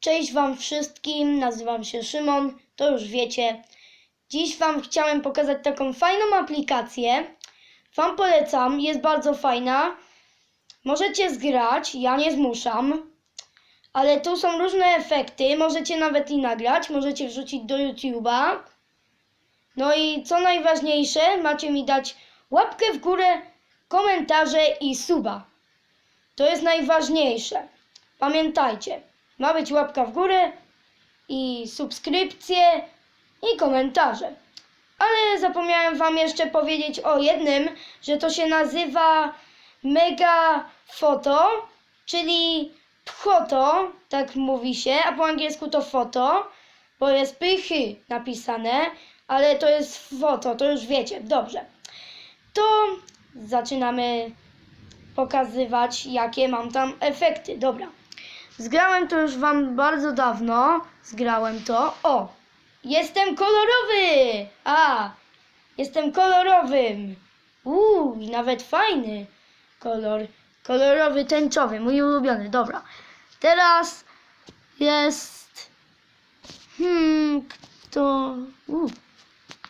Cześć Wam wszystkim, nazywam się Szymon, to już wiecie. Dziś Wam chciałem pokazać taką fajną aplikację. Wam polecam, jest bardzo fajna. Możecie zgrać, ja nie zmuszam, ale tu są różne efekty. Możecie nawet i nagrać, możecie wrzucić do YouTube'a. No i co najważniejsze, macie mi dać łapkę w górę, komentarze i suba. To jest najważniejsze. Pamiętajcie, ma być łapka w górę i subskrypcje i komentarze. Ale zapomniałem Wam jeszcze powiedzieć o jednym, że to się nazywa Mega Foto, czyli photo, tak mówi się, a po angielsku to foto, bo jest pychy napisane, ale to jest foto, to już wiecie, dobrze. To zaczynamy pokazywać, jakie mam tam efekty. Dobra. Zgrałem to już wam bardzo dawno. Zgrałem to. O! Jestem kolorowy! A! Jestem kolorowym. Uuu, i nawet fajny kolor. Kolorowy, tęczowy, mój ulubiony. Dobra. Teraz jest. Hmm, kto. Uuu.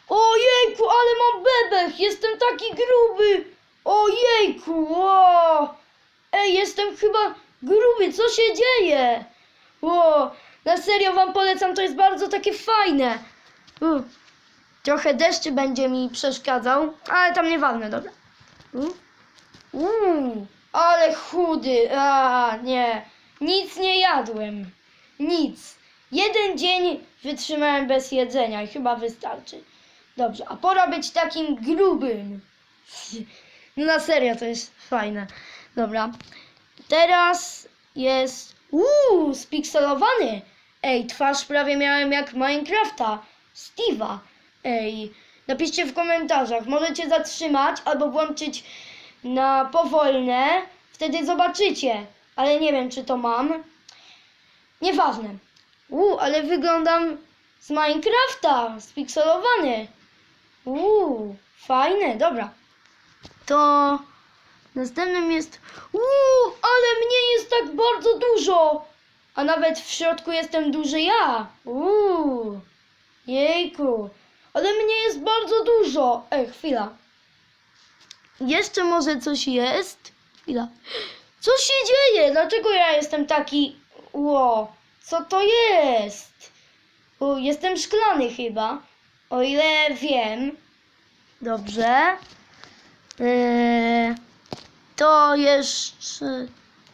Ojejku, ale mam bebech! Jestem taki gruby! Ojejku! O! Ej, jestem chyba gruby, co się dzieje? O, na serio wam polecam, to jest bardzo takie fajne. U. Trochę deszczy będzie mi przeszkadzał, ale tam nieważne, dobra. U. Uuu, ale chudy, a nie, nic nie jadłem, nic. Jeden dzień wytrzymałem bez jedzenia i chyba wystarczy. Dobrze, a pora być takim grubym. No na serio, to jest fajne. Dobra. Teraz jest. Uuu, spikselowany. Ej, twarz prawie miałem jak Minecrafta. Steve'a. Ej, napiszcie w komentarzach. Możecie zatrzymać albo włączyć na powolne. Wtedy zobaczycie. Ale nie wiem, czy to mam. Nieważne. Uuu, ale wyglądam z Minecrafta. Spikselowany. Uuu, fajne, dobra. To następnym jest. Uuu, ale mnie jest tak bardzo dużo! A nawet w środku jestem duży ja. Uuu, jejku. Ale mnie jest bardzo dużo. Ej, chwila. Jeszcze może coś jest? Chwila. Co się dzieje? Dlaczego ja jestem taki. Ło, co to jest? U, jestem szklany chyba. O ile wiem. Dobrze. Eee, to jeszcze.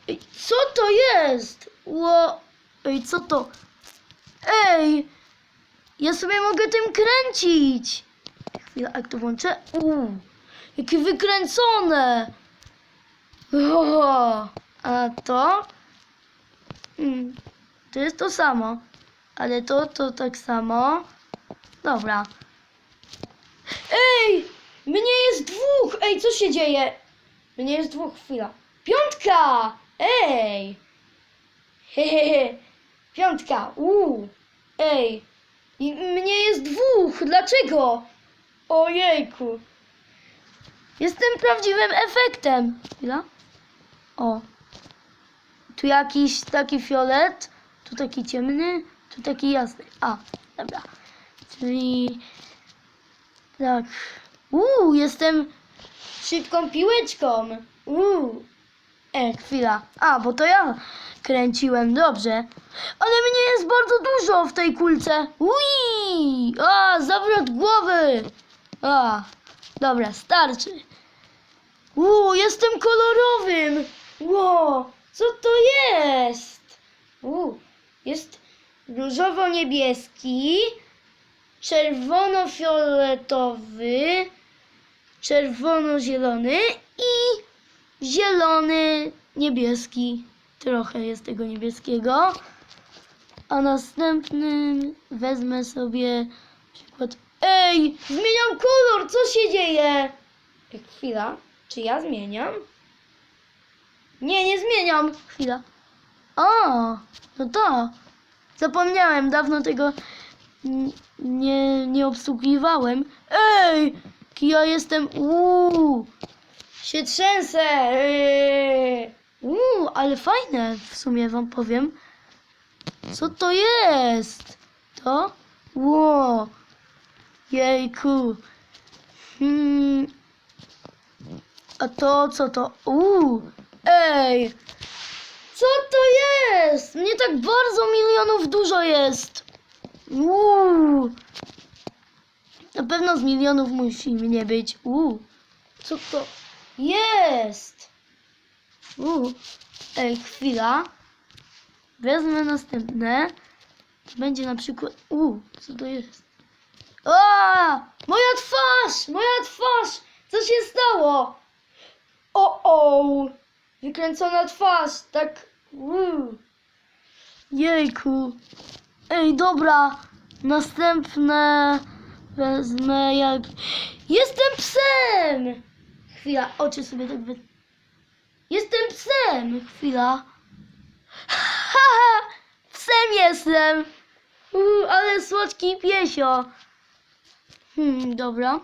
Ej, Co to jest? Ło... Ej, co to? Ej! Ja sobie mogę tym kręcić! Chwila, jak to włączę? Uuu, jakie wykręcone! O, a to? Hmm, to jest to samo. Ale to, to tak samo. Dobra. Ej! Mnie jest dwóch! Ej, co się dzieje? Mnie jest dwóch, chwila. Piątka! Ej! Hehehe. Piątka, uuu. Ej. I mnie jest dwóch, dlaczego? Ojejku. Jestem prawdziwym efektem. Chwila. O. Tu jakiś taki fiolet, tu taki ciemny, tu taki jasny. A, dobra. Czyli tak. Uuu, jestem szybką piłeczką. Uuu. E, chwila. A, bo to ja kręciłem, dobrze. Ale mnie jest bardzo dużo w tej kulce. Ui! A, zawrot głowy. A, dobra, starczy. Uuu, jestem kolorowym. Ło, co to jest? Uuu, jest różowo-niebieski, czerwono-fioletowy, czerwono-zielony i zielony, niebieski. Trochę jest tego niebieskiego. A następnym wezmę sobie przykład. Ej, zmieniam kolor, co się dzieje? Ej, Chwila, czy ja zmieniam? Nie, nie zmieniam. Chwila. O, no to. Zapomniałem, dawno tego nie, nie obsługiwałem. Ej, ja jestem. Uuu, się trzęsę. Eee. Uuu, ale fajne w sumie wam powiem. Co to jest? To? Ło. Jejku. Hmm. A to co to? Uuu. Ej. Co to jest? Mnie tak bardzo milionów dużo jest. Uuu. Pewno z milionów musi mnie być. Uuu. Co to jest? Uuu. Ej, chwila. Wezmę następne. Będzie na przykład. Uuu, co to jest? O! Moja twarz! Moja twarz! Co się stało? O, o! Wykręcona twarz, tak. Uuu. Jejku. Ej, dobra. Następne wezmę jak. Jestem psem! Chwila, oczy sobie tak wy... Jestem psem! Chwila. Haha! Psem jestem! Uuu, ale słodki piesio. Hmm, dobra.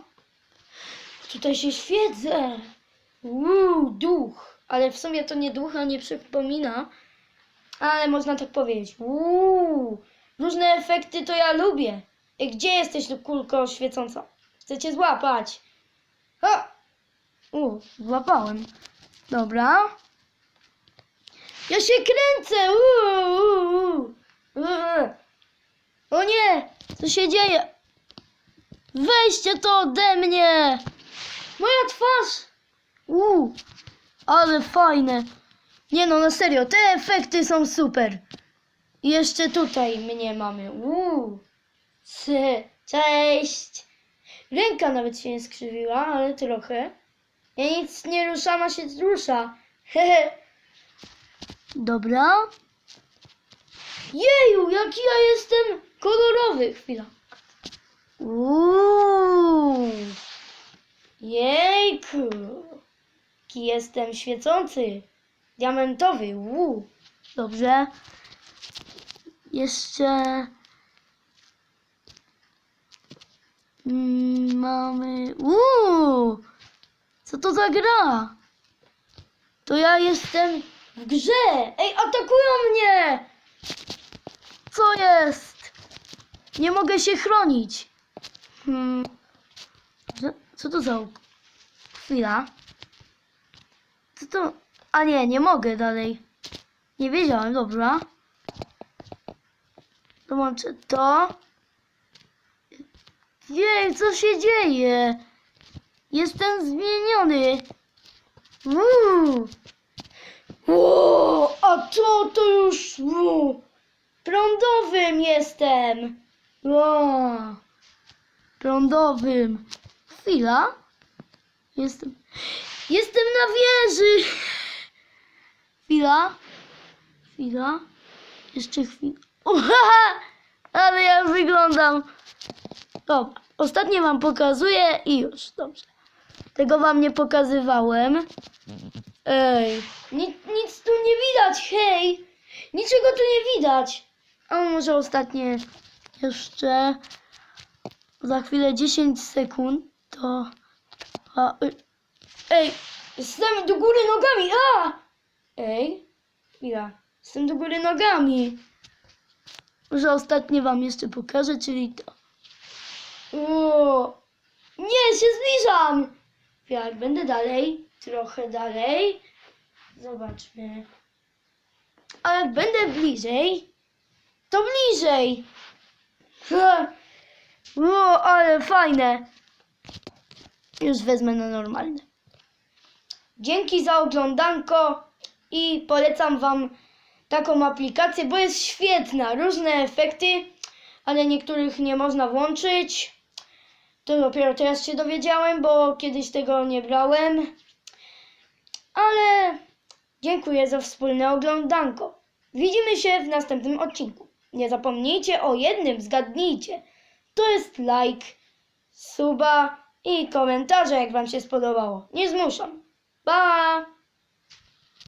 Tutaj się świecę. Uuu, duch. Ale w sumie to nie ducha nie przypomina. Ale można tak powiedzieć. Uuu, różne efekty to ja lubię. Gdzie jesteś, kulko świecąca? Chcę cię złapać. Ha! U, złapałem. Dobra. Ja się kręcę. Uuu, uuu, uuu. O nie! Co się dzieje? Weźcie to ode mnie! Moja twarz! Uuu, ale fajne. Nie no, na serio, te efekty są super. Jeszcze tutaj mnie mamy. Uuu. Cześć. Ręka nawet się nie skrzywiła, ale trochę. Ja nic nie ruszam, a się rusza. Hehe. Dobra. Jeju, jaki ja jestem kolorowy. Chwila. Uuu. Jejku. Jaki jestem świecący. Diamentowy. Uuu. Dobrze. Jeszcze mm, mamy. Uuu. Co to za gra? To ja jestem w grze. Ej, atakują mnie. Co jest? Nie mogę się chronić. Hmm. Co- to za... Chwila. Co to... A nie, nie mogę dalej. Nie wiedziałem, dobra. Dołączę to. Jej, co się dzieje? Jestem zmieniony. Uuu. O, a to to już u, prądowym jestem. O, prądowym. Chwila. Jestem. Jestem na wieży. Chwila. Chwila. Jeszcze chwila. Haha, ale ja wyglądam. Dobra, ostatnie wam pokazuję i już, dobrze. Tego wam nie pokazywałem. Ej, nic, nic tu nie widać, hej! Niczego tu nie widać. A może ostatnie jeszcze za chwilę 10 sekund to... A, y, ej, jestem do góry nogami, a! Ej, chwila, jestem do góry nogami. Może ostatnie wam jeszcze pokażę, czyli to. O, nie, się zbliżam! Jak będę dalej, trochę dalej. Zobaczmy. A jak będę bliżej, to bliżej. O, ale fajne. Już wezmę na normalne. Dzięki za oglądanko i polecam Wam taką aplikację, bo jest świetna. Różne efekty, ale niektórych nie można włączyć. To dopiero teraz się dowiedziałem, bo kiedyś tego nie brałem. Ale dziękuję za wspólne oglądanko. Widzimy się w następnym odcinku. Nie zapomnijcie o jednym, zgadnijcie. To jest like, suba i komentarze, jak Wam się spodobało. Nie zmuszam. Pa!